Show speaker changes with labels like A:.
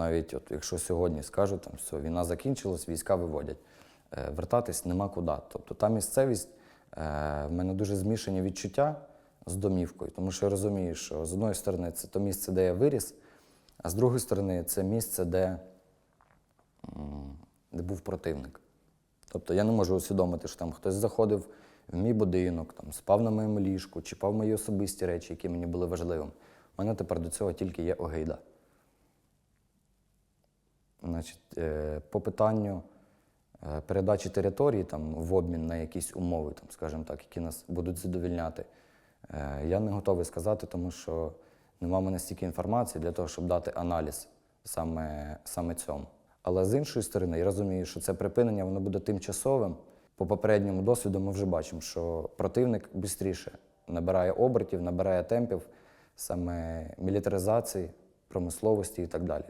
A: навіть от, якщо сьогодні скажуть, там, все, війна закінчилась, війська виводять, е, вертатись нема куди. Тобто та місцевість, е, в мене дуже змішані відчуття з домівкою, тому що я розумію, що з одної сторони це то місце, де я виріс, а з другої сторони це місце, де, де був противник. Тобто я не можу усвідомити, що там хтось заходив в мій будинок, там, спав на моєму ліжку, чіпав мої особисті речі, які мені були важливими. У мене тепер до цього тільки є огида. Значить, е, по питанню е, передачі території там, в обмін на якісь умови, там, скажімо так, які нас будуть задовільняти, е, я не готовий сказати, тому що нема в мене стільки інформації для того, щоб дати аналіз саме, саме цьому. Але з іншої сторони, я розумію, що це припинення воно буде тимчасовим. По попередньому досвіду ми вже бачимо, що противник швидше набирає обертів, набирає темпів саме мілітаризації, промисловості і так далі.